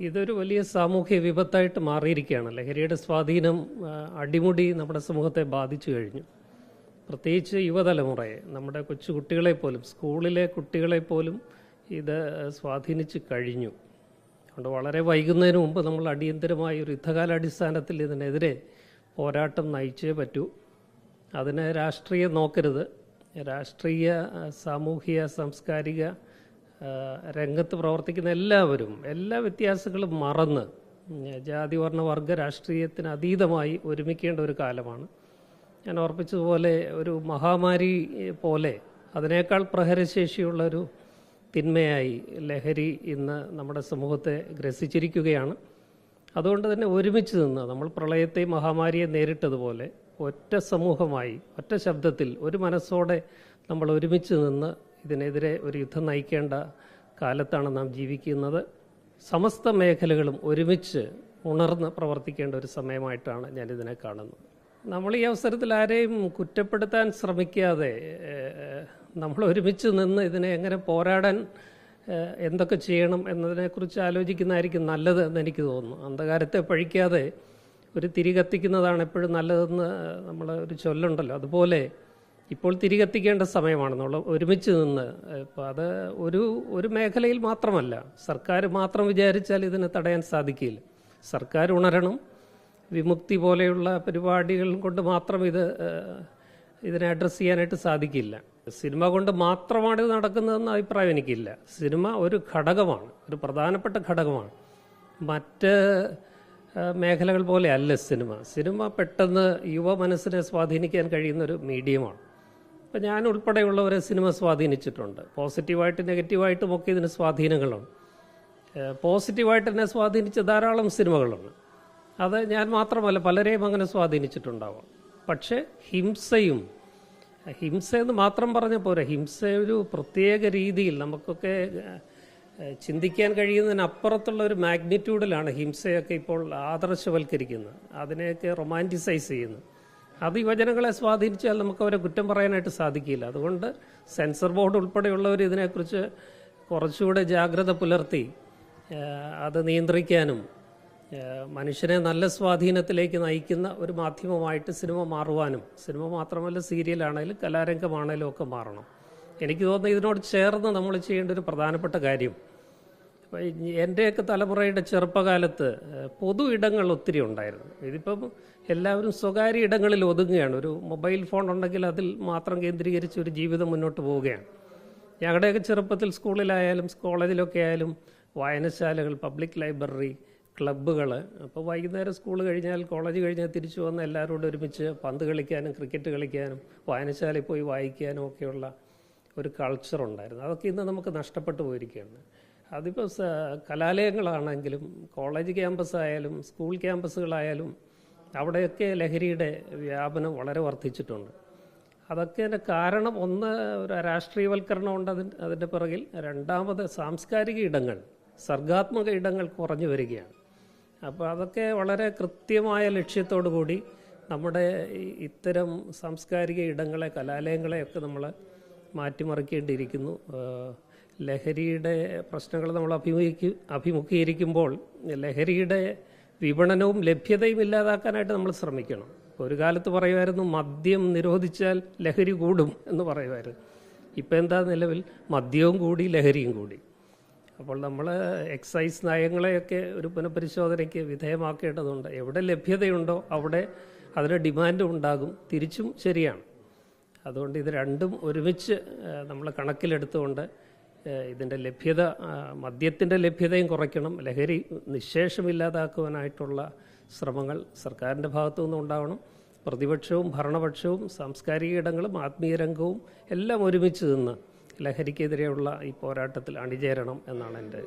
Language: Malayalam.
ഇതൊരു വലിയ സാമൂഹ്യ വിപത്തായിട്ട് മാറിയിരിക്കുകയാണ് ലഹരിയുടെ സ്വാധീനം അടിമുടി നമ്മുടെ സമൂഹത്തെ ബാധിച്ചു കഴിഞ്ഞു. പ്രത്യേകിച്ച് യുവതലമുറയെ നമ്മുടെ കൊച്ചു കുട്ടികളെ പോലും സ്കൂളിലെ കുട്ടികളെ പോലും ഇത് സ്വാധീനിച്ച് കഴിഞ്ഞു. അതുകൊണ്ട് വളരെ വൈകുന്നതിന് മുമ്പ് നമ്മൾ അടിയന്തരമായ ഒരു യുദ്ധകാലാടിസ്ഥാനത്തിൽ ഇതിനെതിരെ പോരാട്ടം നയിച്ചേ പറ്റൂ. അതിനെ രാഷ്ട്രീയം നോക്കരുത്. രാഷ്ട്രീയ സാമൂഹിക സാംസ്കാരിക രംഗത്ത് പ്രവർത്തിക്കുന്ന എല്ലാവരും എല്ലാ വ്യത്യാസങ്ങളും മറന്ന് ജാതി വർണ വർഗ രാഷ്ട്രീയത്തിന് അതീതമായി ഒരുമിക്കേണ്ട ഒരു കാലമാണ്. ഞാൻ ഓർപ്പിച്ചതുപോലെ ഒരു മഹാമാരി പോലെ അതിനേക്കാൾ പ്രഹരശേഷിയുള്ള ഒരു തിന്മയായി ലഹരി ഇന്ന് നമ്മുടെ സമൂഹത്തെ ഗ്രസിച്ചിരിക്കുകയാണ്. അതുകൊണ്ട് തന്നെ ഒരുമിച്ച് നിന്ന് നമ്മൾ പ്രളയത്തെ മഹാമാരിയെ നേരിട്ടതുപോലെ ഒറ്റ സമൂഹമായി ഒറ്റ ശബ്ദത്തിൽ ഒരു മനസ്സോടെ നമ്മൾ ഒരുമിച്ച് നിന്ന് ഇതിനെതിരെ ഒരു യുദ്ധം നയിക്കേണ്ട കാലത്താണ് നാം ജീവിക്കുന്നത്. സമസ്ത മേഖലകളും ഒരുമിച്ച് ഉണർന്ന് പ്രവർത്തിക്കേണ്ട ഒരു സമയമായിട്ടാണ് ഞാനിതിനെ കാണുന്നത്. നമ്മൾ ഈ അവസരത്തിൽ ആരെയും കുറ്റപ്പെടുത്താൻ ശ്രമിക്കാതെ നമ്മൾ ഒരുമിച്ച് നിന്ന് ഇതിനെ എങ്ങനെ പോരാടാൻ എന്തൊക്കെ ചെയ്യണം എന്നതിനെക്കുറിച്ച് ആലോചിക്കുന്നതായിരിക്കും നല്ലത് എന്ന് എനിക്ക് തോന്നുന്നു. അന്ധകാരത്തെ പഴിക്കാതെ ഒരു തിരി കത്തിക്കുന്നതാണ് എപ്പോഴും നല്ലതെന്ന് നമ്മൾ ഒരു ചൊല്ലുണ്ടല്ലോ. അതുപോലെ ഇപ്പോൾ തിരികെത്തിക്കേണ്ട സമയമാണെന്നുള്ള ഒരുമിച്ച് നിന്ന് ഇപ്പം അത് ഒരു ഒരു മേഖലയിൽ മാത്രമല്ല. സർക്കാർ മാത്രം വിചാരിച്ചാൽ ഇതിനെ തടയാൻ സാധിക്കില്ല. സർക്കാർ ഉണരണം വിമുക്തി പോലെയുള്ള പരിപാടികൾ കൊണ്ട് മാത്രം ഇത് ഇതിനെ അഡ്രസ്സ് ചെയ്യാനായിട്ട് സാധിക്കില്ല. സിനിമ കൊണ്ട് മാത്രമാണ് ഇത് നടക്കുന്നതെന്ന അഭിപ്രായം എനിക്കില്ല. സിനിമ ഒരു ഘടകമാണ് ഒരു പ്രധാനപ്പെട്ട ഘടകമാണ്. മറ്റ് മേഖലകൾ പോലെ അല്ല സിനിമ. സിനിമ പെട്ടെന്ന് യുവ മനസ്സിനെ സ്വാധീനിക്കാൻ കഴിയുന്ന ഒരു മീഡിയമാണ്. അപ്പം ഞാൻ ഉൾപ്പെടെയുള്ളവരെ സിനിമ സ്വാധീനിച്ചിട്ടുണ്ട്. പോസിറ്റീവായിട്ട് നെഗറ്റീവായിട്ടും ഒക്കെ ഇതിന് സ്വാധീനങ്ങളുണ്ട്. പോസിറ്റീവായിട്ട് എന്നെ സ്വാധീനിച്ച ധാരാളം സിനിമകളുണ്ട്. അത് ഞാൻ മാത്രമല്ല പലരെയും അങ്ങനെ സ്വാധീനിച്ചിട്ടുണ്ടാവാം. പക്ഷേ ഹിംസയും ഹിംസ എന്ന് മാത്രം പറഞ്ഞ പോരാ. ഹിംസ ഒരു പ്രത്യേക രീതിയിൽ നമുക്കൊക്കെ ചിന്തിക്കാൻ കഴിയുന്നതിനപ്പുറത്തുള്ള ഒരു മാഗ്നിറ്റ്യൂഡിലാണ് ഹിംസയൊക്കെ ഇപ്പോൾ ആദർശവൽക്കരിക്കുന്നത്. അതിനെയൊക്കെ റൊമാന്റിസൈസ് ചെയ്യുന്നു അത് യുവജനങ്ങളെ സ്വാധീനിച്ചാൽ നമുക്ക് അവരെ കുറ്റം പറയാനായിട്ട് സാധിക്കില്ല. അതുകൊണ്ട് സെൻസർ ബോർഡ് ഉൾപ്പെടെയുള്ളവർ ഇതിനെക്കുറിച്ച് കുറച്ചുകൂടെ ജാഗ്രത പുലർത്തി അത് നിയന്ത്രിക്കാനും മനുഷ്യനെ നല്ല സ്വാധീനത്തിലേക്ക് നയിക്കുന്ന ഒരു മാധ്യമമായിട്ട് സിനിമ മാറുവാനും സിനിമ മാത്രമല്ല സീരിയലാണേലും കലാരംഗമാണേലും ഒക്കെ മാറണം. എനിക്ക് തോന്നുന്നു ഇതിനോട് ചേർന്ന് നമ്മൾ ചെയ്യേണ്ട ഒരു പ്രധാനപ്പെട്ട കാര്യം എന്റെയൊക്കെ തലമുറയുടെ ചെറുപ്പകാലത്ത് പൊതു ഇടങ്ങൾ ഒത്തിരി ഉണ്ടായിരുന്നു. ഇതിപ്പം എല്ലാവരും സ്വകാര്യ ഇടങ്ങളിൽ ഒതുങ്ങുകയാണ്. ഒരു മൊബൈൽ ഫോൺ ഉണ്ടെങ്കിൽ അതിൽ മാത്രം കേന്ദ്രീകരിച്ച് ഒരു ജീവിതം മുന്നോട്ട് പോവുകയാണ്. ഞങ്ങളുടെയൊക്കെ ചെറുപ്പത്തിൽ സ്കൂളിലായാലും കോളേജിലൊക്കെ ആയാലും വായനശാലകൾ പബ്ലിക് ലൈബ്രറി ക്ലബ്ബുകൾ. അപ്പോൾ വൈകുന്നേരം സ്കൂൾ കഴിഞ്ഞാൽ കോളേജ് കഴിഞ്ഞാൽ തിരിച്ചു വന്ന് എല്ലാവരോടും ഒരുമിച്ച് പന്ത് കളിക്കാനും ക്രിക്കറ്റ് കളിക്കാനും വായനശാലയിൽ പോയി വായിക്കാനും ഒക്കെയുള്ള ഒരു കൾച്ചർ ഉണ്ടായിരുന്നു. അതൊക്കെ ഇന്ന് നമുക്ക് നഷ്ടപ്പെട്ടു പോയിരിക്കുകയാണ്. അതിപ്പോൾ കലാലയങ്ങളാണെങ്കിലും കോളേജ് ക്യാമ്പസ് ആയാലും സ്കൂൾ ക്യാമ്പസുകളായാലും അവിടെയൊക്കെ ലഹരിയുടെ വ്യാപനം വളരെ വർദ്ധിച്ചിട്ടുണ്ട്. അതൊക്കെ അതിന്റെ കാരണം ഒന്ന് ഒരു രാഷ്ട്രീയവൽക്കരണം ഉണ്ട് അതിന് അതിന്റെ പിറകിൽ. രണ്ടാമത് സാംസ്കാരിക ഇടങ്ങൾ സർഗാത്മക ഇടങ്ങൾ കുറഞ്ഞു വരികയാണ്. അപ്പോൾ അതൊക്കെ വളരെ കൃത്യമായ ലക്ഷ്യത്തോടു കൂടി നമ്മുടെ ഇത്തരം സാംസ്കാരിക ഇടങ്ങളെ കലാലയങ്ങളെയൊക്കെ നമ്മൾ മാറ്റിമറിക്കേണ്ടിയിരിക്കുന്നു. ലഹരിയുടെ പ്രശ്നങ്ങൾ നമ്മൾ അഭിമുഖീ അഭിമുഖീകരിക്കുമ്പോൾ ലഹരിയുടെ വിപണനവും ലഭ്യതയും ഇല്ലാതാക്കാനായിട്ട് നമ്മൾ ശ്രമിക്കണം. ഒരു കാലത്ത് പറയുമായിരുന്നു മദ്യം നിരോധിച്ചാൽ ലഹരി കൂടും എന്ന് പറയുമായിരുന്നു. ഇപ്പം എന്താ നിലവിൽ? മദ്യവും കൂടി ലഹരിയും കൂടി. അപ്പോൾ നമ്മൾ എക്സൈസ് നയങ്ങളെയൊക്കെ ഒരു പുനഃപരിശോധനയ്ക്ക് വിധേയമാക്കേണ്ടതുണ്ട്. എവിടെ ലഭ്യതയുണ്ടോ അവിടെ അതിന് ഡിമാൻഡും ഉണ്ടാകും. തിരിച്ചും ശരിയാണ്. അതുകൊണ്ട് ഇത് രണ്ടും ഒരുമിച്ച് നമ്മൾ കണക്കിലെടുത്തുകൊണ്ട് ഇതിന്റെ ലഭ്യത മദ്യത്തിന്റെ ലഭ്യതയും കുറയ്ക്കണം. ലഹരി നിശേഷമില്ലാതാക്കുവാനായിട്ടുള്ള ശ്രമങ്ങൾ സർക്കാരിന്റെ ഭാഗത്തു നിന്നും ഉണ്ടാവണം. പ്രതിപക്ഷവും ഭരണപക്ഷവും സാംസ്കാരിക ഇടങ്ങളും ആത്മീയ രംഗവും എല്ലാം ഒരുമിച്ച് നിന്ന് ലഹരിക്കെതിരെയുള്ള ഈ പോരാട്ടത്തിൽ അണിചേരണം എന്നാണ് എന്റെ